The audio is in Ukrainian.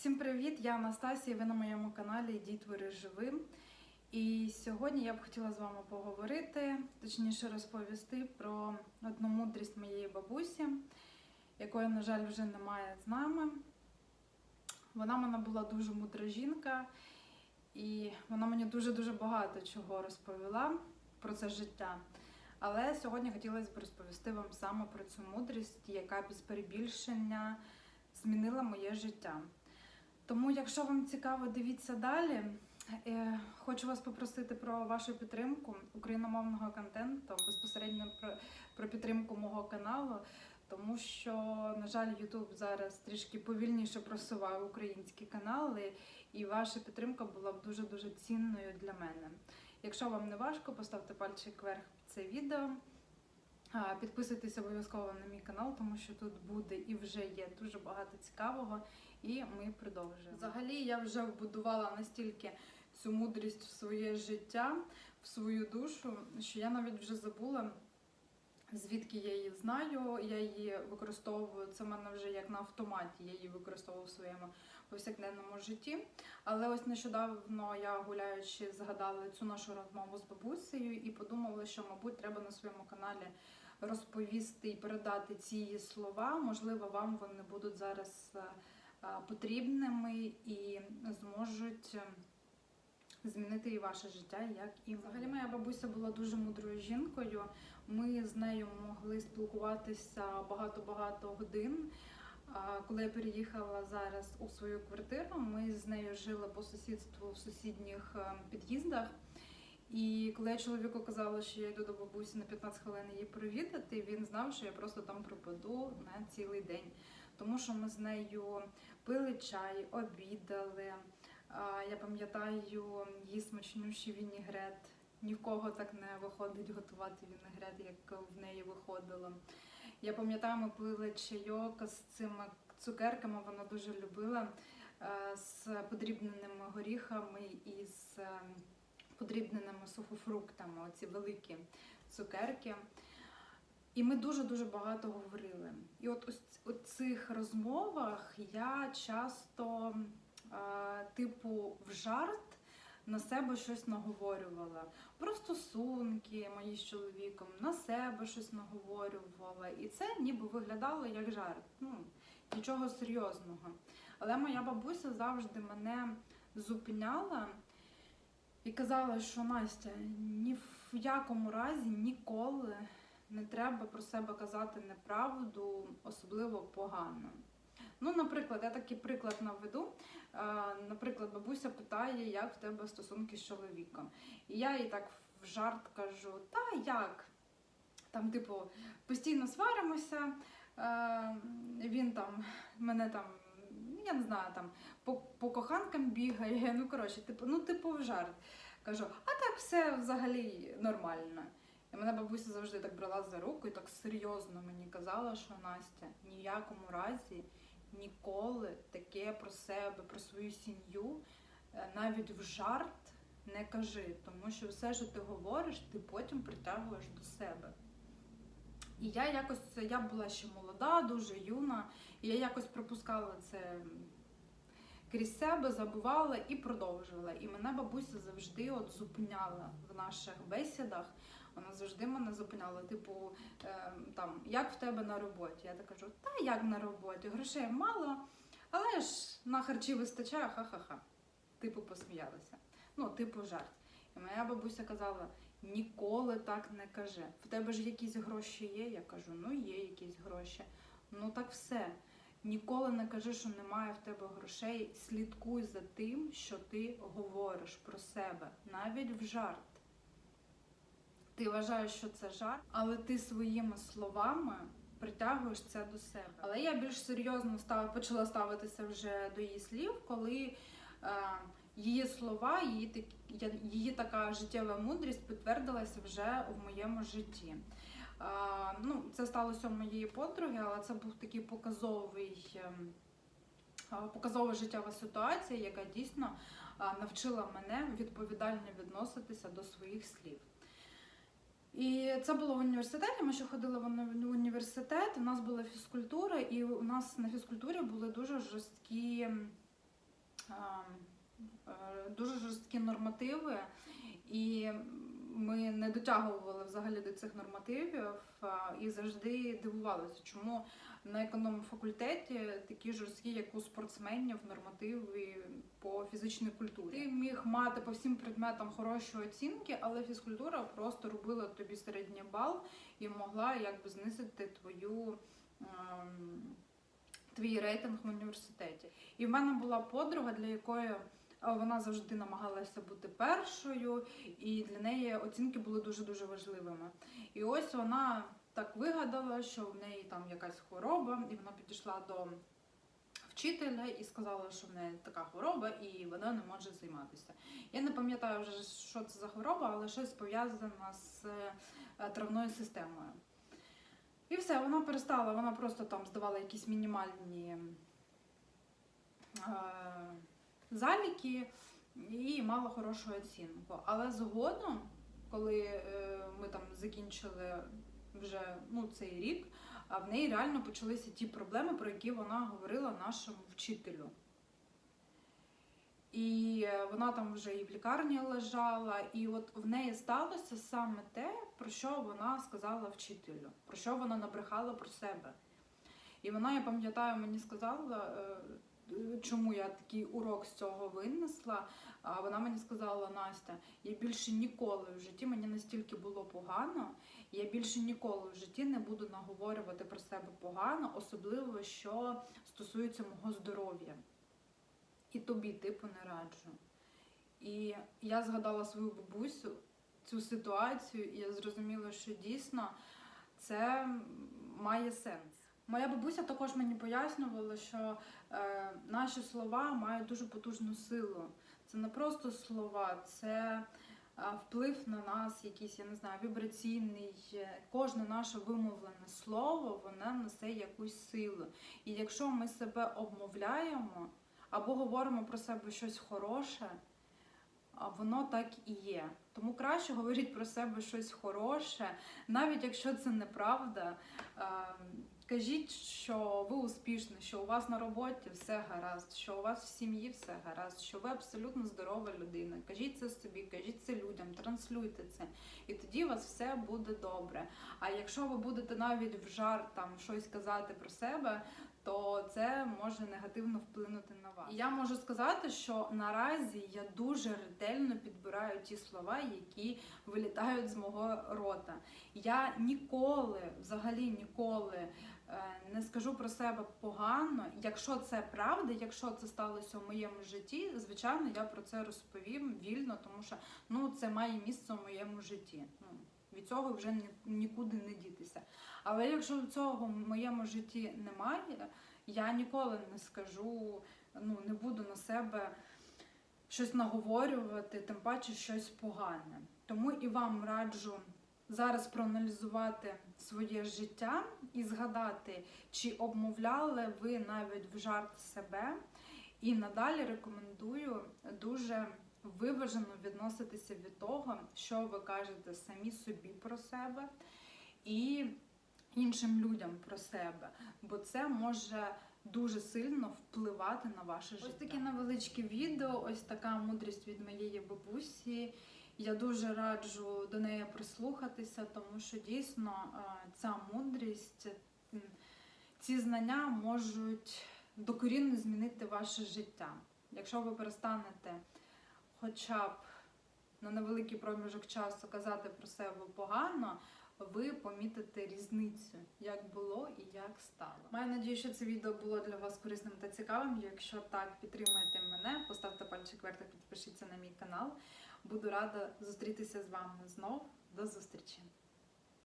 Всім привіт! Я Анастасія. Ви на моєму каналі Дітвори живим. І сьогодні я б хотіла з вами поговорити, точніше розповісти про одну мудрість моєї бабусі, якої, на жаль, вже немає з нами. Вона мене була дуже мудра жінка, і вона мені дуже-дуже багато чого розповіла про це життя. Але сьогодні хотілося б розповісти вам саме про цю мудрість, яка без перебільшення змінила моє життя. Тому, якщо вам цікаво, дивіться далі. Е, Хочу вас попросити про вашу підтримку україномовного контенту, безпосередньо про, про підтримку мого каналу, тому що, на жаль, YouTube зараз трішки повільніше просуває українські канали, і ваша підтримка була б дуже дуже цінною для мене. Якщо вам не важко, поставте пальчик вверх під це відео. Підписуйтесь обов'язково на мій канал, тому що тут буде і вже є дуже багато цікавого, і ми продовжуємо. Взагалі, я вже вбудувала настільки цю мудрість в своє життя, в свою душу, що я навіть вже забула, звідки я її знаю. Я її використовую. Це в мене вже як на автоматі. Я її використовую в своєму повсякденному житті. Але ось нещодавно я гуляючи згадала цю нашу розмову з бабусею і подумала, що, мабуть, треба на своєму каналі розповісти і передати ці слова. Можливо, вам вони будуть зараз е, е, потрібними і зможуть е, змінити і ваше життя, як і взагалі моя бабуся була дуже мудрою жінкою. Ми з нею могли спілкуватися багато-багато годин. Коли я переїхала зараз у свою квартиру, ми з нею жили по сусідству в сусідніх під'їздах. І коли я чоловіку казала, що я йду до бабусі на 15 хвилин її провідати, він знав, що я просто там пропаду на цілий день. Тому що ми з нею пили чай, обідали. Я пам'ятаю її смачнющий вінігрет. Ні в кого так не виходить готувати вінегрет, як в неї виходило. Я пам'ятаю, ми пили чайок з цими цукерками, вона дуже любила е, з подрібненими горіхами і з е, подрібненими сухофруктами, оці великі цукерки. І ми дуже-дуже багато говорили. І от у цих розмовах я часто, типу, в жарт на себе щось наговорювала. Про стосунки мої з чоловіком, на себе щось наговорювала. І це ніби виглядало як жарт. Ну, нічого серйозного. Але моя бабуся завжди мене зупиняла і казала, що Настя, ні в якому разі ніколи не треба про себе казати неправду, особливо погано. Ну, наприклад, я такий приклад наведу. Е, Наприклад, бабуся питає, як в тебе стосунки з чоловіком. І я їй так в жарт кажу, та як? Там, типу, постійно сваримося, е, він там мене там, я не знаю, там по, по коханкам бігає. Ну, коротше, типу, ну, типу, в жарт. Кажу, а так все взагалі нормально. І мене бабуся завжди так брала за руку і так серйозно мені казала, що Настя ні в якому разі ніколи таке про себе, про свою сім'ю, е, навіть в жарт не кажи, тому що все, що ти говориш, ти потім притягуєш до себе. І я якось, я була ще молода, дуже юна, і я якось пропускала це крізь себе, забувала і продовжувала. І мене бабуся завжди от зупиняла в наших бесідах. Вона завжди мене зупиняла, типу, е, там, як в тебе на роботі? Я так кажу, та як на роботі? Грошей мало, але ж на харчі вистачає, ха-ха-ха. Типу, посміялася. Ну, типу, жарт. І моя бабуся казала: ніколи так не кажи. В тебе ж якісь гроші є? Я кажу, ну є якісь гроші. Ну так все. Ніколи не кажи, що немає в тебе грошей. Слідкуй за тим, що ти говориш про себе, навіть в жарт. Ти вважаєш, що це жарт, але ти своїми словами притягуєш це до себе. Але я більш серйозно став, почала ставитися вже до її слів, коли е, її слова, її, її така життєва мудрість підтвердилася вже в моєму житті. Ну, це сталося у моєї подруги, але це був такий показовий. ем, Показова життєва ситуація, яка дійсно навчила мене відповідально відноситися до своїх слів. І це було в університеті. Ми ще ходили в університет. У нас була фізкультура, і у нас на фізкультурі були дуже жорсткі е, е, дуже жорсткі нормативи, і ми не дотягували взагалі до цих нормативів е, і завжди дивувалися, чому на економ факультеті такі жорсткі, як у спортсменів, нормативи по фізичній культурі. Ти міг мати по всім предметам хороші оцінки, але фізкультура просто робила тобі середній бал і могла якби знизити твою. ем, Твій рейтинг в університеті. І в мене була подруга, для якої е, вона завжди намагалася бути першою, і для неї оцінки були дуже-дуже важливими. І ось вона так вигадала, що в неї там якась хвороба, і вона підійшла до вчителя і сказала, що в неї така хвороба, і вона не може займатися. Я не пам'ятаю вже, що це за хвороба, але щось пов'язане з е, травною системою. І все, вона перестала, вона просто там здавала якісь мінімальні е, заліки і мала хорошу оцінку. Але згодом, коли е, ми там закінчили вже ну, цей рік, в неї реально почалися ті проблеми, про які вона говорила нашому вчителю. І е, вона там вже і в лікарні лежала, і от в неї сталося саме те, про що вона сказала вчителю, про що вона набрехала про себе. І вона, я пам'ятаю, мені сказала, е, чому я такий урок з цього винесла. Вона мені сказала, Настя, я більше ніколи в житті мені настільки було погано, я більше ніколи в житті не буду наговорювати про себе погано, особливо що стосується мого здоров'я. І тобі, типу, не раджу. І я згадала свою бабусю, цю ситуацію, і я зрозуміла, що дійсно це має сенс. Моя бабуся також мені пояснювала, що е, наші слова мають дуже потужну силу. Це не просто слова, це е, вплив на нас, якийсь, я не знаю, вібраційний. Е, Кожне наше вимовлене слово, воно несе якусь силу. І якщо ми себе обмовляємо або говоримо про себе щось хороше, воно так і є. Тому краще говоріть про себе щось хороше, навіть якщо це неправда. Е, Кажіть, що ви успішні, що у вас на роботі все гаразд, що у вас в сім'ї все гаразд, що ви абсолютно здорова людина. Кажіть це собі, кажіть це людям, транслюйте це, і тоді у вас все буде добре. А якщо ви будете навіть в жарт там щось казати про себе, то це може негативно вплинути на вас. Я можу сказати, що наразі я дуже ретельно підбираю ті слова, які вилітають з мого рота. Я ніколи, взагалі ніколи е, не скажу про себе погано. Якщо це правда, якщо це сталося у моєму житті, звичайно, я про це розповім вільно, тому що ну це має місце у моєму житті. Ну від цього вже нікуди не дітися. Але якщо цього в моєму житті немає, я ніколи не скажу, ну не буду на себе щось наговорювати, тим паче щось погане. Тому і вам раджу зараз проаналізувати своє життя і згадати, чи обмовляли ви навіть в жарт себе. І надалі рекомендую дуже виважено відноситися від того, що ви кажете самі собі про себе і іншим людям про себе, бо це може дуже сильно впливати на ваше життя. Ось таке невеличке відео, ось така мудрість від моєї бабусі. Я дуже раджу до неї прислухатися, тому що дійсно е, ця мудрість, ці знання можуть докорінно змінити ваше життя. Якщо ви перестанете хоча б на невеликий проміжок часу казати про себе погано, ви помітите різницю, як було і як стало. Маю надію, що це відео було для вас корисним та цікавим. Якщо так, підтримайте мене, поставте пальчик вверх та підпишіться на мій канал. Буду рада зустрітися з вами знов. До зустрічі!